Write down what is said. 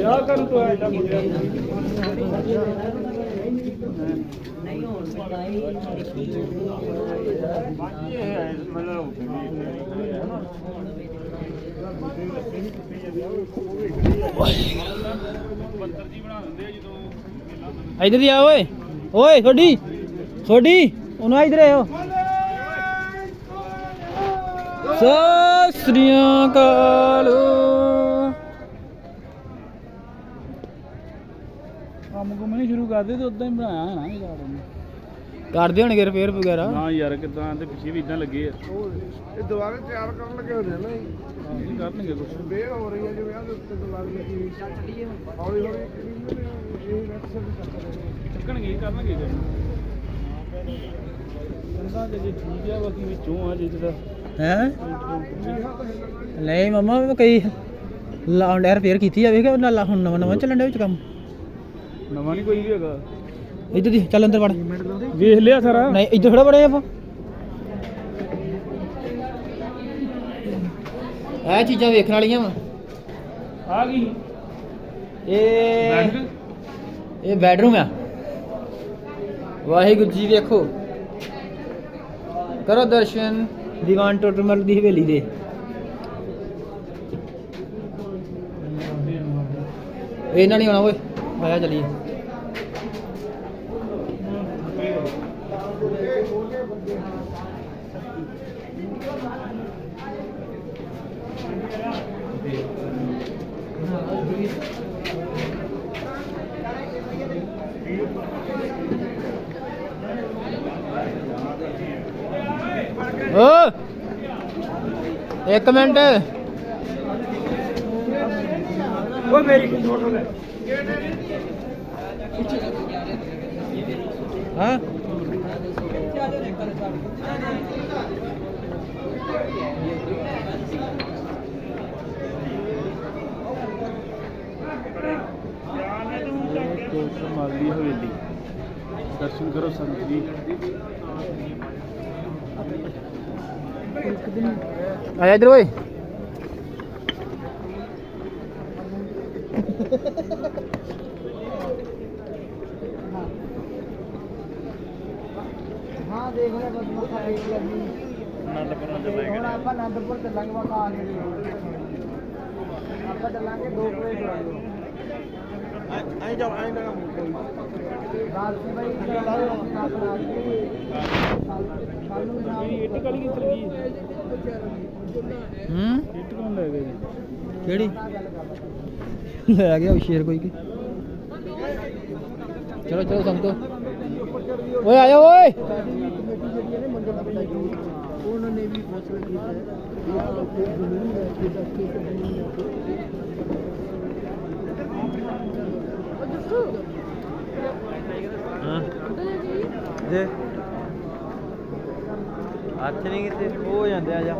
ਯਾ ਕਰ ਤੂੰ ਐਡਾ ਮੁੰਡਿਆ ਬਾਕੀ ਇਹ ਹੈ ਮਤਲਬ ਇਧਰ ਦੀ ਆ ਓਏ। ਓਏ, ਛੋਡੀ। ਛੋਡੀ, ਉਹਨੂੰ ਇਧਰ ਆਓ ਸਤਿ ਸ੍ਰੀ ਅਕਾਲ। ਕੰਮ ਕੁਮ ਨਹੀਂ ਸ਼ੁਰੂ ਕਰਦੇ ਤੇ ਉਦਾਂ ਹੀ ਬਣਾਇਆ ਹੈ ਨਾ ਇਹ ਗਾਰਡਨ ਕਰਦੇ ਹੋਣਗੇ ਰਿਪੇਅਰ ਵਗੈਰਾ? ਨਾ ਯਾਰ ਕਿਦਾਂ? ਤੇ ਪਿੱਛੇ ਵੀ ਇਦਾਂ ਲੱਗੇ ਆ। ਇਹ ਦੁਬਾਰਾ ਤਿਆਰ ਕਰਨ ਲੱਗੇ ਹੋਣੇ ਨਾ ਜੀ। ਹਾਂ, ਇਹ ਕਰਨਗੇ ਕੁਛ। ਬੇਰ ਹੋ ਰਹੀ ਹੈ ਜੋ ਵਿਆਹ ਦੇ ਉੱਤੇ ਦੁਬਾਰਾ ਲੱਗੀ ਹੌਲੀ ਹੌਲੀ ਇਹ ਨੈਕਸਟ ਚੱਕਰ ਚੱਕਣਗੇ ਇਹ ਕਰਨਗੇ ਕੰਮ ਕੰਦਾ ਜੇ ਠੀਕ ਆ ਬਾਕੀ ਵਿੱਚੋਂ ਆ ਜਿੱਦ ਦਾ ਹੈ? ਨਹੀਂ ਮਮਾ ਕਈ ਲਾਉਂਡ ਰਿਪੇਅਰ ਕੀਤੀ ਜਾਵੇ ਕਿ ਨਾਲ ਹੁਣ ਨਵਾਂ ਨਵਾਂ ਚੱਲਣ ਦੇ ਵਿੱਚ ਕੰਮ। ਨਵਾਂ ਨਹੀਂ ਕੋਈ ਵੀ ਹੈਗਾ। ਇੱਧਰ ਦੀ ਚੱਲ ਅੰਦਰ ਵੜ। ਵੇਖ ਲਿਆ ਸਾਰਾ। ਨਹੀਂ ਇੱਧਰ ਥੋੜਾ ਬੜੇ ਆਪਾਂ। ਇਹ ਚੀਜ਼ਾਂ ਵੇਖਣ ਵਾਲੀਆਂ ਵਾ। ਆ ਗਈ। ਇਹ ਇਹ ਬੈਡਰੂਮ ਆ। ਵਾਹਿਗੁਰੂ ਜੀ ਵੇਖੋ। ਕਰੋ ਦਰਸ਼ਨ ਦੀਵਾਨ ਟੋਟਰਮਲ ਦੀ ਹਵੇਲੀ ਦੇ। ਇਹਨਾਂ ਨਹੀਂ ਆਉਣਾ ਓਏ ਆਇਆ ਚਲੀਏ। ਓ! ਇੱਕ ਮਿੰਟ। ਓਏ ਮੇਰੀ ਫੋਟੋ ਲੈ ਹਾਂ? ਕੋਟਰਮਲ ਦੀ ਹਵੇਲੀ ਦਰਸ਼ਨ ਕਰੋ ਸੰਤ ਜੀ ਆਇਆ ਇਧਰ ਓਏ ਦੇਖ ਲੈ ਬਸ ਮੱਥਾ ਟੇਕ ਲੱਗੀ ਅਨੰਦਪੁਰ ਦੇ ਲੈ ਹੁਣ ਆਪਾਂ ਅਨੰਦਪੁਰ ਤੇ ਲੰਘ ਵਕਾ ਆ ਗਏ। ਆਪਾਂ ਚੱਲਾਂਗੇ ਦੋ ਪਲੇਟ ਲਾ ਦਿਓ ਆਈ ਜਾ ਆਈ ਨਾ। ਬਾਕੀ ਭਾਈ ਆਪਣਾ ਸਾਨੂੰ ਨਾਮ ਇੱਟ ਕਾਲੀ ਕਿੱਥੇ ਲੱਗੀ ਹੂੰ? ਇੱਟ ਕੌਣ ਲੈ ਗਿਆ ਜੀ? ਕਿਹੜੀ? ਲੈ ਗਿਆ ਸ਼ੇਰ ਕੋਈ ਕੀ। ਚਲੋ ਚਲੋ ਸੰਗਤੋ ਓਏ ਆਇਆ ਓਏ। ਕਮੇਟੀ ਜਿਹੜੀ ਹੈ। ਨਾ ਉਹਨਾਂ ਨੇ ਵੀ ਫੈਸਲਾ ਕੀਤਾ ਹੈ ਕਿ ਆਹ ਜ਼ਮੀਨ ਹੈ ਕਿ ਦਸ ਜ਼ਮੀਨ ਹੈ ਹਾਂ ਹੱਥ ਨਹੀਂ ਕਿਤੇ ਹੋ ਜਾਂਦੇ ਆ ਜਾ।